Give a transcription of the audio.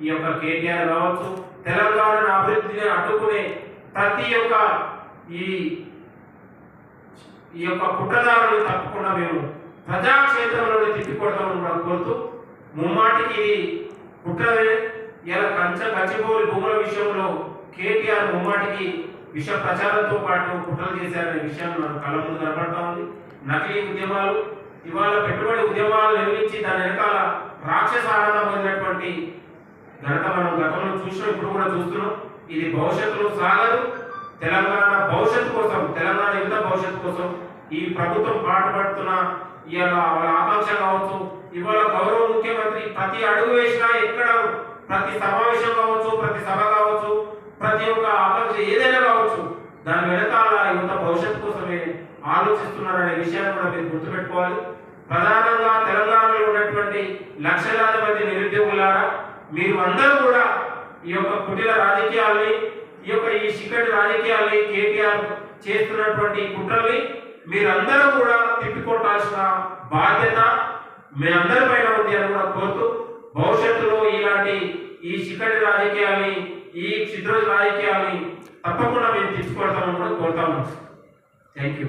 ఈ యొక్క కేటీఆర్ కావచ్చు తెలంగాణ అభివృద్ధిని అడ్డుకునే ప్రతి ఒక్క ఈ ఈ యొక్క కుట్రదారులు తప్పకుండా మేము ప్రజాక్షేత్రంలోనే తిప్పికొడతామని కూడా కోరుతూ ముమ్మాటికి కుట్రవే ఇలా కంచ గచ్చిబోలి భూముల విషయంలో కేటీఆర్ ముమ్మాటికి విష ప్రచారంతో పాటు కుట్రలు చేశారనే విషయం మనకు కళ్ళ ముందు కనబడతా ఉంది. నకిలీ ఉద్యమాలు ఇవాళ పెట్టుబడి ఉద్యమాలు నిర్మించి దాని వెనకాల రాక్షస ఆనందం పొందినటువంటి ఘనత మనం గతంలో చూసినాం ఇప్పుడు కూడా చూస్తున్నాం. ఇది భవిష్యత్తులో సాగదు. తెలంగాణ భవిష్యత్తు కోసం తెలంగాణ యువత భవిష్యత్తు కోసం ఈ ప్రభుత్వం పాటుపడుతున్న ఇవాళ వాళ్ళ ఆకాంక్ష కావచ్చు ఇవాళ గౌరవ ముఖ్యమంత్రి ప్రతి అడుగు వేసినా ఎక్కడ ప్రతి సమావేశం కావచ్చు ప్రతి సభ కావచ్చు ప్రతి ఒక్క ఆకాంక్ష ఏదైనా కావచ్చు దాని వెనకాల యువత భవిష్యత్తు కోసమే ఆలోచిస్తున్నారనే విషయాన్ని కూడా మీరు గుర్తుపెట్టుకోవాలి. ప్రధానంగా తెలంగాణ ఉన్నటువంటి లక్షలాది మంది నిరుద్యోగులారా మీరు అందరూ కూడా ఈ యొక్క కుటిల రాజకీయాల్ని ఈ యొక్క ఈ చిక్కటి రాజకీయాల్ని కేటీఆర్ చేస్తున్నటువంటి కుట్రల్ని మీరందరూ కూడా తిప్పికొట్టాల్సిన బాధ్యత మీ అందరి పైన ఉంది అని కూడా కోరుతూ భవిష్యత్తులో ఇలాంటి ఈ చిక్కటి రాజకీయాల్ని ఈ క్షిద్ర రాజకీయాల్ని తప్పకుండా మేము తీసుకొడతామని కూడా కోరుతాము థ్యాంక్ యూ